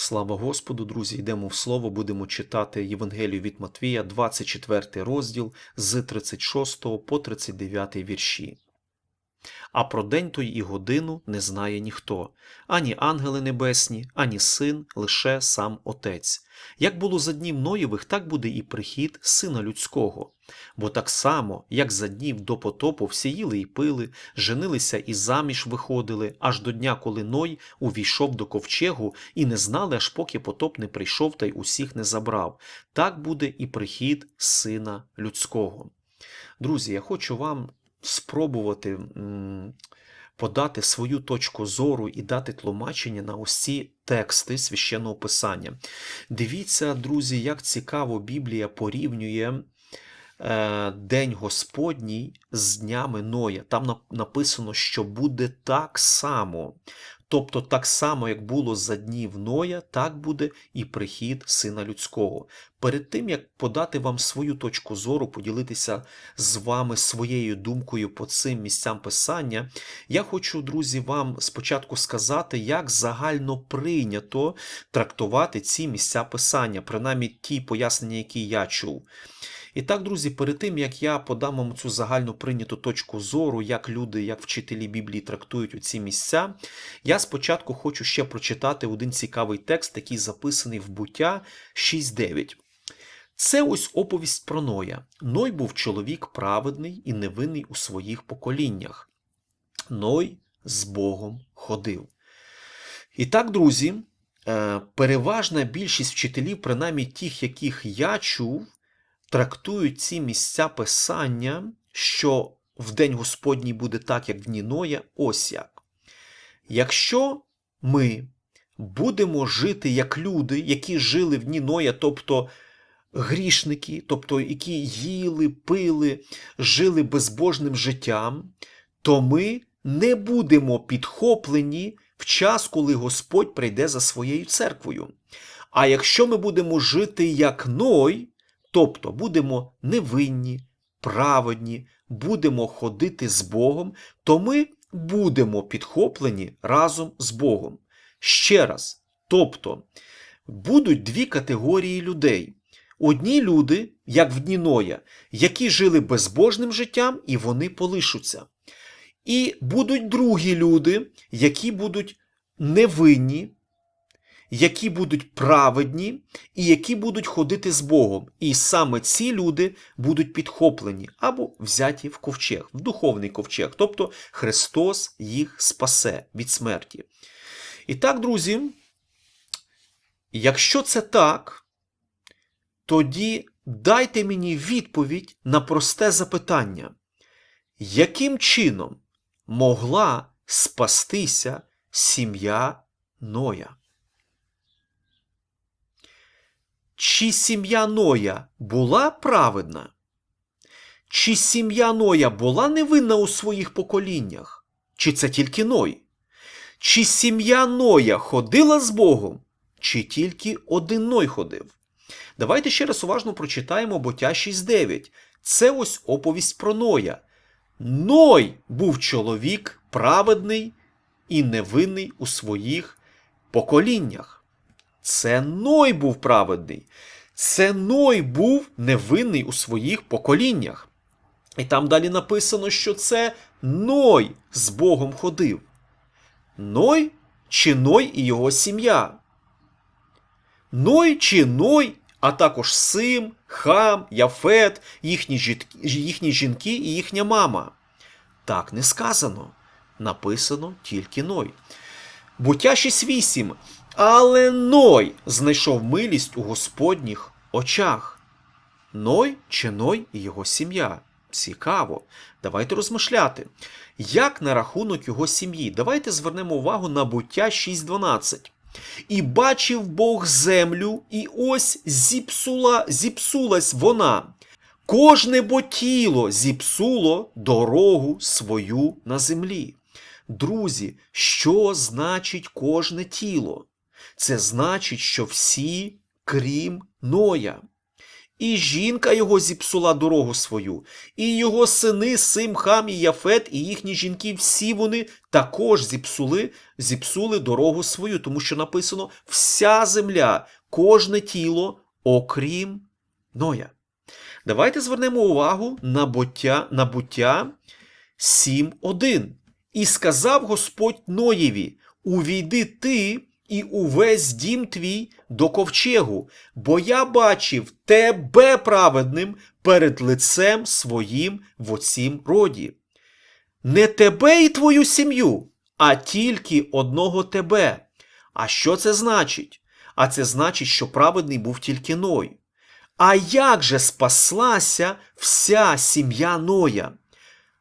Слава Господу, друзі! Йдемо в слово, будемо читати Євангелію від Матвія, 24 розділ з 36 по 39 вірші. А про день той і годину не знає ніхто, ані ангели небесні, ані син, лише сам Отець. Як було за днів Ноєвих, так буде і прихід Сина Людського. Бо так само, як за днів до потопу всі і пили, женилися і заміж виходили, аж до дня, коли Ной увійшов до ковчегу, і не знали, аж поки потоп не прийшов та й усіх не забрав. Так буде і прихід Сина Людського. Друзі, я хочу вам спробувати подати свою точку зору і дати тлумачення на ось тексти священного писання. Дивіться, друзі, як цікаво Біблія порівнює е, День Господній з днями Ноя. Там написано, що буде так само. Тобто, так само, як було за днів Ноя, так буде і прихід Сина Людського. Перед тим, як подати вам свою точку зору, поділитися з вами своєю думкою по цим місцям писання, я хочу, друзі, вам спочатку сказати, як загально прийнято трактувати ці місця писання, принаймні ті пояснення, які я чув. І так, друзі, перед тим як я подам вам цю загально прийняту точку зору, як люди, як вчителі Біблії трактують оці місця, я спочатку хочу ще прочитати один цікавий текст, який записаний в буття 6.9. Це ось оповість про Ноя. Ной був чоловік праведний і невинний у своїх поколіннях. Ной з Богом ходив. І так, друзі, е, переважна більшість вчителів, принаймні тих, яких я чув, трактують ці місця писання, що в день Господній буде так, як в дні Ноя, ось як. Якщо ми будемо жити як люди, які жили в дні Ноя, тобто грішники, тобто які їли, пили, жили безбожним життям, то ми не будемо підхоплені в час, коли Господь прийде за своєю церквою. А якщо ми будемо жити як Ной, тобто будемо невинні, праведні, будемо ходити з Богом, то ми будемо підхоплені разом з Богом. Ще раз, тобто, будуть дві категорії людей. Одні люди, як в дні Ноя, які жили безбожним життям, і вони полишуться. І будуть другі люди, які будуть невинні, які будуть праведні і які будуть ходити з Богом. І саме ці люди будуть підхоплені або взяті в ковчег, в духовний ковчег. Тобто Христос їх спасе від смерті. І так, друзі, якщо це так, тоді дайте мені відповідь на просте запитання, яким чином могла спастися сім'я Ноя? Чи сім'я Ноя була праведна? Чи сім'я Ноя була невинна у своїх поколіннях? Чи це тільки Ной? Чи сім'я Ноя ходила з Богом, чи тільки один Ной ходив? Давайте ще раз уважно прочитаємо Боття 6.9. Це ось оповість про Ноя. Ной був чоловік праведний і невинний у своїх поколіннях. Це Ной був праведний. Це Ной був невинний у своїх поколіннях. І там далі написано, що це Ной з Богом ходив. Ной чи Ной і його сім'я? Ной чи Ной, а також Сим, Хам, Яфет, їхні, жітки- їхні жінки і їхня мама. Так не сказано. Написано тільки Ной. Буття 6.8. Але Ной знайшов милість у Господніх очах. Ной чи Ной і його сім'я? Цікаво. Давайте розмишляти. Як на рахунок його сім'ї? Давайте звернемо увагу на буття 6.12. І бачив Бог землю, і ось зіпсула, зіпсулась вона. Кожне бо тіло зіпсуло дорогу свою на землі. Друзі, що значить кожне тіло? Це значить, що всі, крім Ноя. і жінка його зіпсула дорогу свою, і його сини Сим, Хам і Яфет, і їхні жінки, всі вони також зіпсули, зіпсули дорогу свою, тому що написано вся земля, кожне тіло, окрім Ноя. Давайте звернемо увагу на буття, на буття 7.1. І сказав Господь Ноєві: Увійди ти і увесь дім твій до ковчегу, бо я бачив тебе праведним перед лицем своїм в оцім роді. Не тебе і твою сім'ю, а тільки одного тебе. А що це значить? А це значить, що праведний був тільки Ной. А як же спаслася вся сім'я Ноя?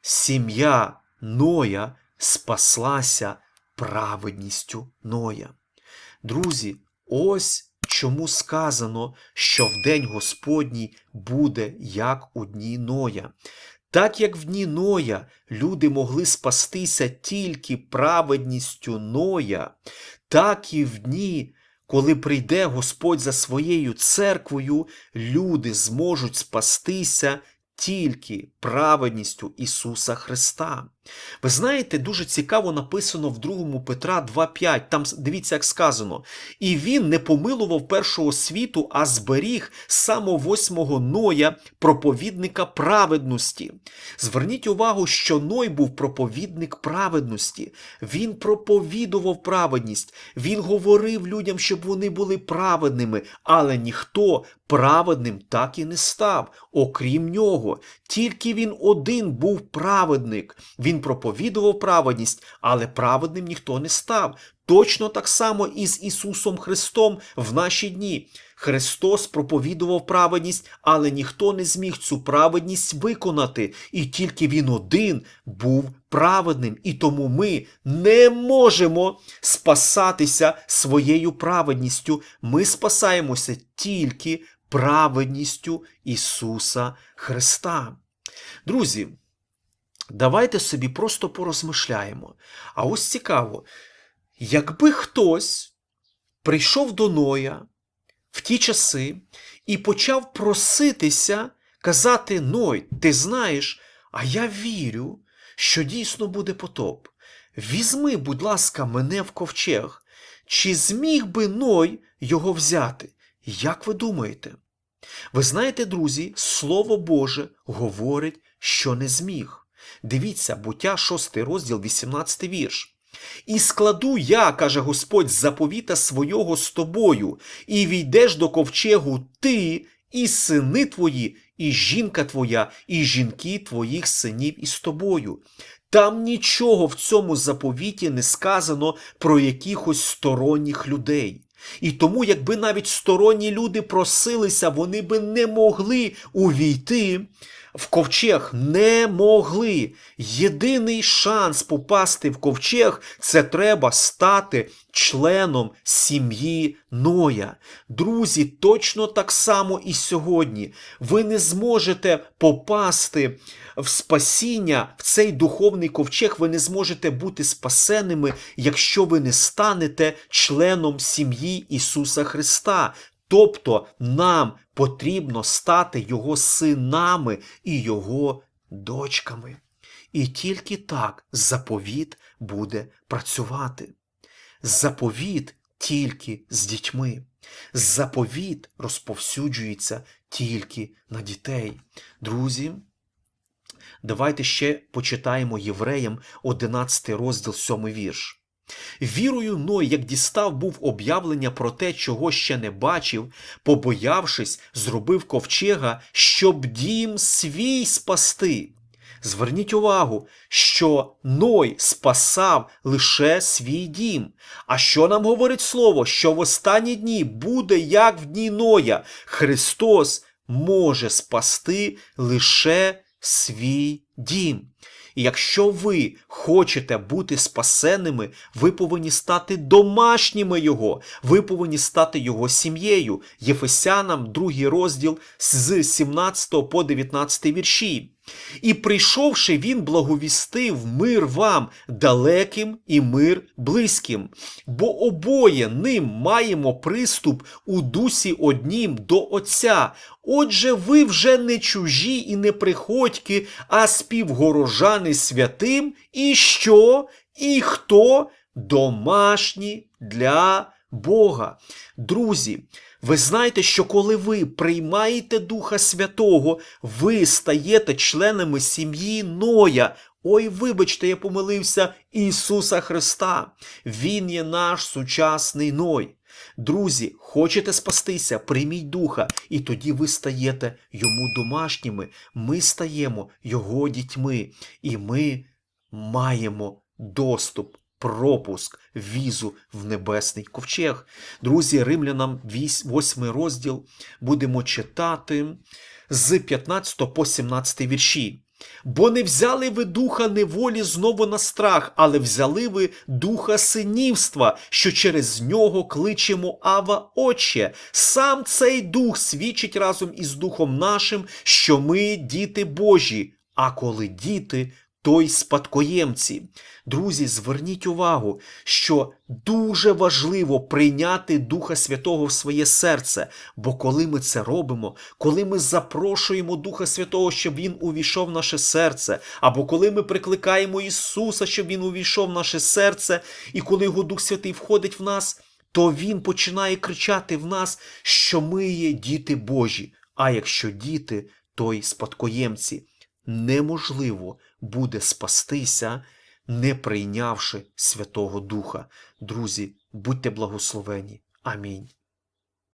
Сім'я Ноя спаслася праведністю Ноя. Друзі, ось чому сказано, що в день Господній буде як у дні Ноя. Так як в дні Ноя люди могли спастися тільки праведністю Ноя, так і в дні, коли прийде Господь за своєю церквою, люди зможуть спастися тільки праведністю Ісуса Христа. Ви знаєте, дуже цікаво написано в 2 Петра 2.5. Там дивіться, як сказано. І він не помилував першого світу, а зберіг само восьмого Ноя, проповідника праведності. Зверніть увагу, що Ной був проповідник праведності. Він проповідував праведність, він говорив людям, щоб вони були праведними, але ніхто праведним так і не став, окрім нього. Тільки він один був праведник. Він проповідував праведність, але праведним ніхто не став. Точно так само і з Ісусом Христом в наші дні. Христос проповідував праведність, але ніхто не зміг цю праведність виконати, і тільки Він один був праведним. І тому ми не можемо спасатися своєю праведністю. Ми спасаємося тільки праведністю Ісуса Христа. Друзі, давайте собі просто порозмишляємо. А ось цікаво, якби хтось прийшов до Ноя в ті часи і почав проситися, казати: Ной, ти знаєш, а я вірю, що дійсно буде потоп. Візьми, будь ласка, мене в ковчег. Чи зміг би Ной його взяти? Як ви думаєте? Ви знаєте, друзі, Слово Боже говорить, що не зміг. Дивіться, буття 6 розділ, 18 вірш. І складу я, каже Господь, заповіта свого з тобою, і війдеш до ковчегу ти, і сини твої, і жінка твоя, і жінки твоїх синів із тобою. Там нічого в цьому заповіті не сказано про якихось сторонніх людей. І тому, якби навіть сторонні люди просилися, вони би не могли увійти в ковчег, не могли. Єдиний шанс попасти в ковчег це треба стати членом сім'ї Ноя. Друзі, точно так само і сьогодні. Ви не зможете попасти в спасіння, в цей духовний ковчег, ви не зможете бути спасеними, якщо ви не станете членом сім'ї Ісуса Христа. Тобто нам потрібно стати Його синами і Його дочками. І тільки так заповіт буде працювати. Заповіт тільки з дітьми. Заповіт розповсюджується тільки на дітей. Друзі, давайте ще почитаємо євреям 11 розділ 7 вірш. Вірою Ной, як дістав був об'явлення про те, чого ще не бачив, побоявшись, зробив ковчега, щоб дім свій спасти. Зверніть увагу, що Ной спасав лише свій дім. А що нам говорить слово? Що в останні дні буде як в дні Ноя. Христос може спасти лише свій дім. І якщо ви хочете бути спасеними, ви повинні стати домашніми Його, ви повинні стати Його сім'єю. Єфесянам, другий розділ з 17 по 19 вірші. І прийшовши, він благовістив мир вам далеким і мир близьким, бо обоє ним маємо приступ у дусі однім до Отця. Отже, ви вже не чужі і не приходьки, а співгорожани святим, і що, і хто домашні для Бога. Друзі, ви знаєте, що коли ви приймаєте Духа Святого, ви стаєте членами сім'ї Ноя. Ой, вибачте, я помилився Ісуса Христа. Він є наш сучасний Ной. Друзі, хочете спастися, прийміть духа, і тоді ви стаєте йому домашніми. Ми стаємо його дітьми, і ми маємо доступ, пропуск, візу в небесний ковчег. Друзі, римлянам 8 розділ будемо читати з 15 по 17 вірші. Бо не взяли ви духа неволі знову на страх, але взяли ви духа синівства, що через нього кличемо Ава Отче. Сам цей дух свідчить разом із духом нашим, що ми діти Божі, а коли діти, то й спадкоємці. Друзі, зверніть увагу, що дуже важливо прийняти Духа Святого в своє серце, бо коли ми це робимо, коли ми запрошуємо Духа Святого, щоб Він увійшов в наше серце, або коли ми прикликаємо Ісуса, щоб Він увійшов в наше серце, і коли його Дух Святий входить в нас, то Він починає кричати в нас, що ми є діти Божі. А якщо діти, то й спадкоємці. Неможливо буде спастися, не прийнявши Святого Духа. Друзі, будьте благословені. Амінь.